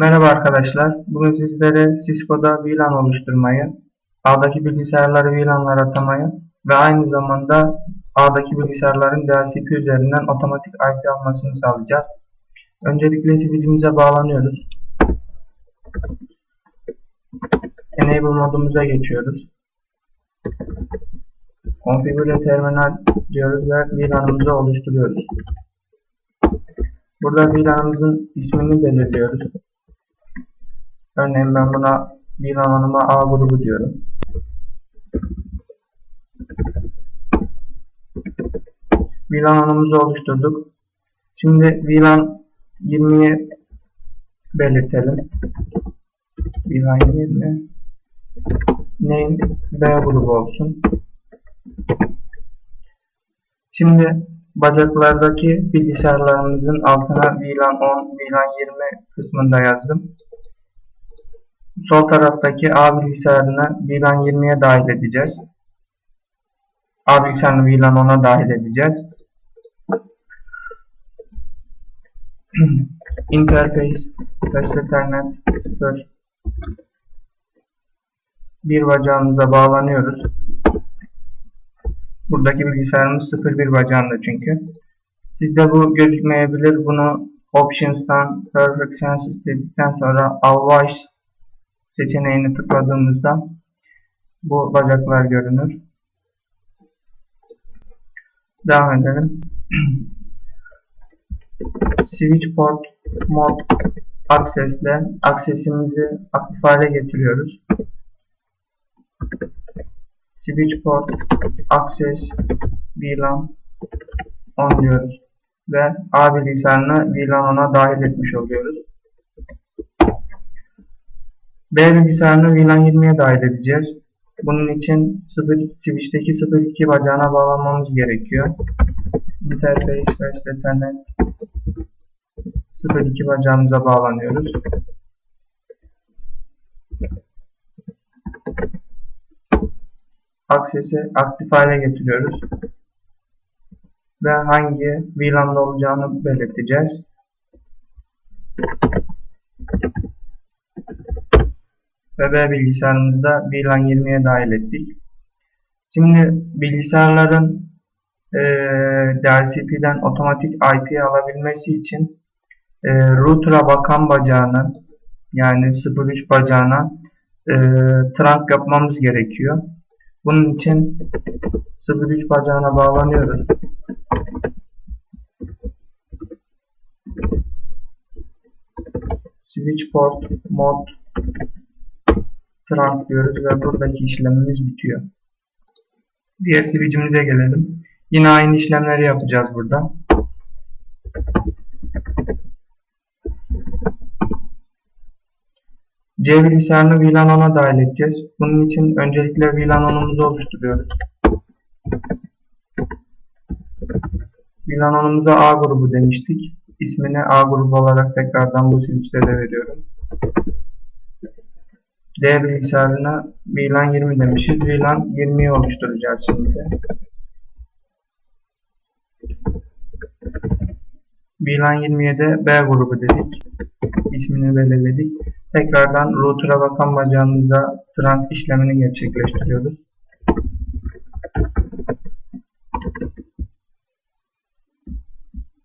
Merhaba arkadaşlar. Bugün sizlere Cisco'da VLAN oluşturmayı, ağdaki bilgisayarları VLAN'lara atamayı ve aynı zamanda ağdaki bilgisayarların DHCP üzerinden otomatik IP almasını sağlayacağız. Öncelikle switch'imize bağlanıyoruz. Enable modumuza geçiyoruz. Configure terminal diyoruz ve VLAN'ımızı oluşturuyoruz. Burada VLAN'ımızın ismini belirliyoruz. Örneğin ben buna VLAN alanıma A grubu diyorum. VLAN alanımızı oluşturduk. Şimdi VLAN 20'yi belirtelim. VLAN 20 name B grubu olsun. Şimdi bacaklardaki bilgisayarlarımızın altına VLAN 10, VLAN 20 kısmında yazdım. Sol taraftaki A bilgisayarını VLAN 20'ye dahil edeceğiz. A bilgisayarını VLAN 10'a dahil edeceğiz. Interface Fast Ethernet 0 bir bacağımıza bağlanıyoruz. Buradaki bilgisayarımız 01 bacağında çünkü. Sizde bu gözükmeyebilir. Bunu Options'tan Perfect Senses dedikten sonra Always seçeneğini tıkladığımızda bu bacaklar görünür. Devam edelim. Switch port mod access ile aksesimizi aktif hale getiriyoruz. Switch port access VLAN on diyoruz ve A bilgisayarını VLAN ona dahil etmiş oluyoruz. B bilgisayarını VLAN 20'ye dahil edeceğiz. Bunun için 0, switch'teki 02 bacağına bağlanmamız gerekiyor. Interface Ethernet 02 bacağımıza bağlanıyoruz. Aksesi aktif hale getiriyoruz. Ve hangi VLAN'da olacağını belirteceğiz. Ve bilgisayarımızda VLAN 20'ye dahil ettik. Şimdi bilgisayarların e, DHCP'den otomatik IP alabilmesi için e, router'a bakan bacağını yani 03 bacağına e, trunk yapmamız gerekiyor. Bunun için 03 bacağına bağlanıyoruz. Switch port mod trunk diyoruz ve buradaki işlemimiz bitiyor. Diğer switch'imize gelelim. Yine aynı işlemleri yapacağız burada. C bilgisayarını VLAN 10'a dahil edeceğiz. Bunun için öncelikle VLAN 10'umuzu oluşturuyoruz. VLAN 10'umuza A grubu demiştik. İsmini A grubu olarak tekrardan bu switch'te de veriyorum. D bilgisayarına VLAN 20 demişiz. VLAN 20'yi oluşturacağız şimdi. VLAN 20'ye de B grubu dedik. İsmini belirledik. Tekrardan router'a bakan bacağımıza trunk işlemini gerçekleştiriyoruz.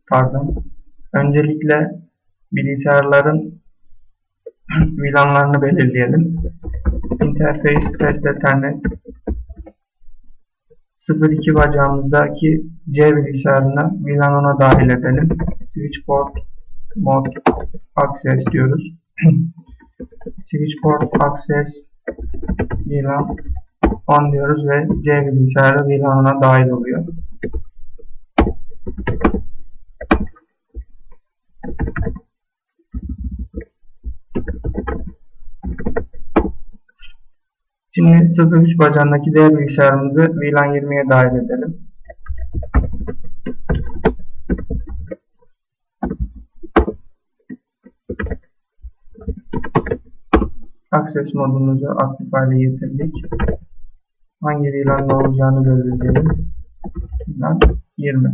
Pardon. Öncelikle bilgisayarların VLAN'larını belirleyelim. Interface Test Ethernet 02 bacağımızdaki C bilgisayarını VLAN 10'a dahil edelim. Switch port mod access diyoruz. Switch port access VLAN 10 diyoruz ve C bilgisayarı VLAN 10'a dahil oluyor. Şimdi 03 bacağındaki diğer bilgisayarımızı VLAN 20'ye dahil edelim. Access modumuzu aktif hale getirdik. Hangi VLAN'da olacağını belirleyelim. VLAN 20.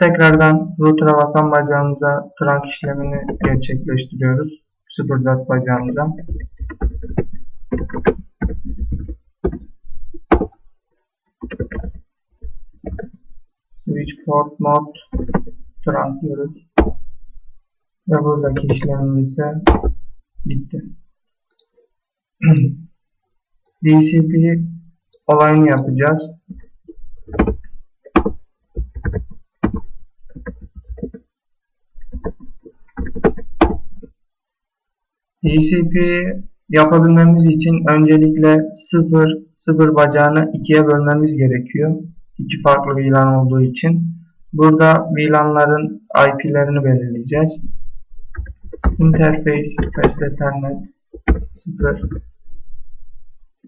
Tekrardan router'a bakan bacağımıza trunk işlemini gerçekleştiriyoruz. 04 bacağımıza. Switch port mode trunk diyoruz. Ve buradaki işlemimiz de bitti. DCP olayını yapacağız. DCP yapabilmemiz için öncelikle 0 0 bacağını 2'ye bölmemiz gerekiyor. İki farklı VLAN olduğu için. Burada VLAN'ların IP'lerini belirleyeceğiz. Interface Fast Ethernet 0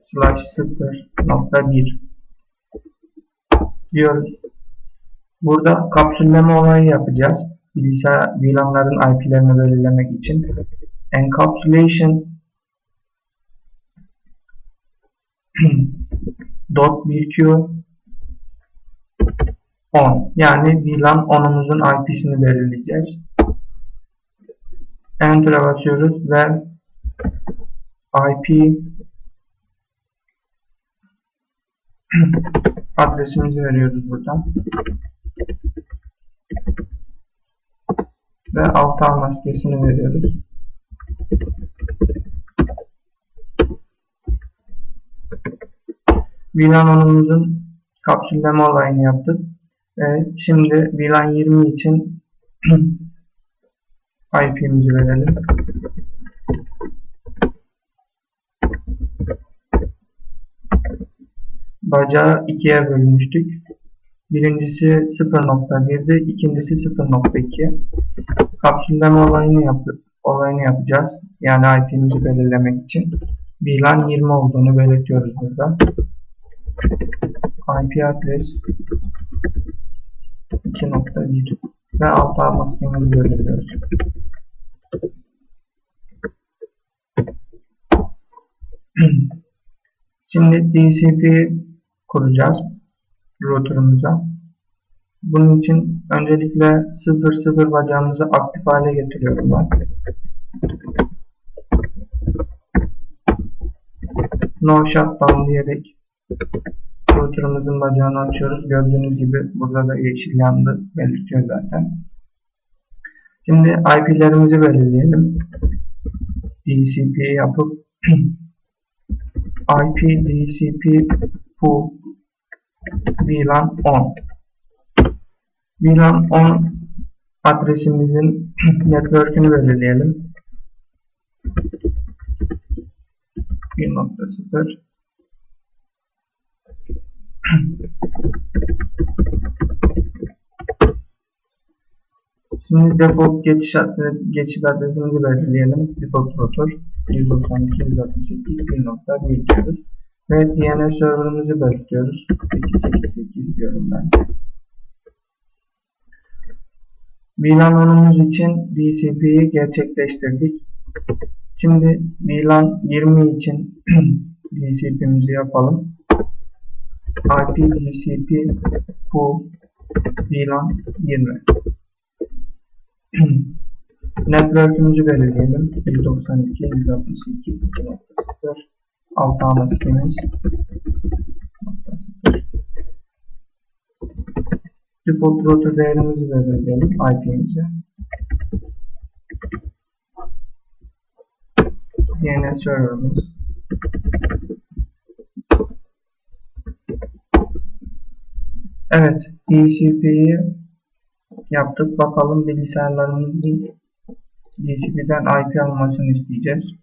slash 0.1 diyoruz. Burada kapsülleme olayı yapacağız. Bilgisayar VLAN'ların IP'lerini belirlemek için. Encapsulation dot 1Q 10 yani VLAN 10'umuzun IP'sini belirleyeceğiz. Enter'a basıyoruz ve IP adresimizi veriyoruz buradan. Ve altar maskesini veriyoruz. VLAN 10'umuzun kapsülleme olayını yaptık. Şimdi VLAN 20 için IP'mizi verelim. Bacağı ikiye bölmüştük. Birincisi 0.1'di, ikincisi 0.2. Kapsülleme olayını, yap olayını yapacağız. Yani IP'mizi belirlemek için. VLAN 20 olduğunu belirtiyoruz burada. IP adres 2.1 ve alt ağ maskemizi belirliyoruz. Şimdi DCP kuracağız router'ımıza. Bunun için öncelikle 00 bacağımızı aktif hale getiriyorum ben. No shutdown diyerek router'ımızın bacağını açıyoruz. Gördüğünüz gibi burada da yeşil yandı belirtiyor zaten. Şimdi IP'lerimizi belirleyelim. DCP yapıp IP DCP pool VLAN 10 VLAN 10 adresimizin network'ünü belirleyelim. 1.0 Şimdi default geçiş, geçiş adresimizi belirleyelim. Default router 192.168.1.1 diyoruz. Ve DNS server'ımızı belirtiyoruz. 888 diyorum ben. VLAN 10'umuz için DCP'yi gerçekleştirdik. Şimdi VLAN 20 için DCP'mizi yapalım. IP DCP pool VLAN 20 Network'ümüzü belirleyelim. 192, 168, 2.0 alt ağ maskemiz 0 Default router değerimizi belirleyelim. IP'mizi. DNS server'ımız. Evet, DCP'yi yaptık. Bakalım bilgisayarlarımızın DCP'den IP almasını isteyeceğiz.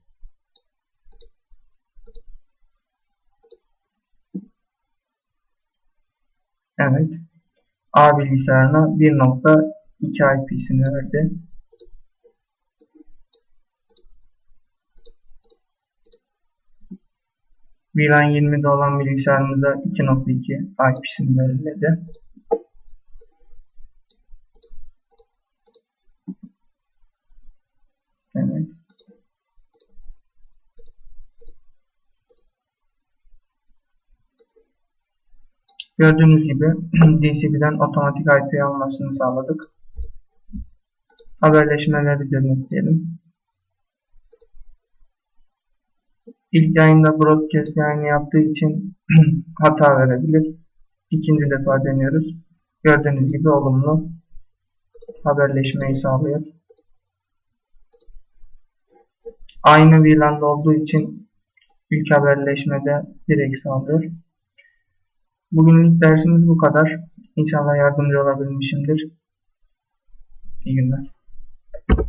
Evet. A bilgisayarına 1.2 IP'sini verdi. VLAN 20'de olan bilgisayarımıza 2.2 IP'sini belirledi. Evet. Gördüğünüz gibi DCP'den otomatik IP almasını sağladık. Haberleşmeleri denetleyelim. İlk yayında broadcast yayını yaptığı için hata verebilir. İkinci defa deniyoruz. Gördüğünüz gibi olumlu haberleşmeyi sağlıyor. Aynı VLAN'da olduğu için ilk haberleşmede direkt sağlıyor. Bugünlük dersimiz bu kadar. İnşallah yardımcı olabilmişimdir. İyi günler.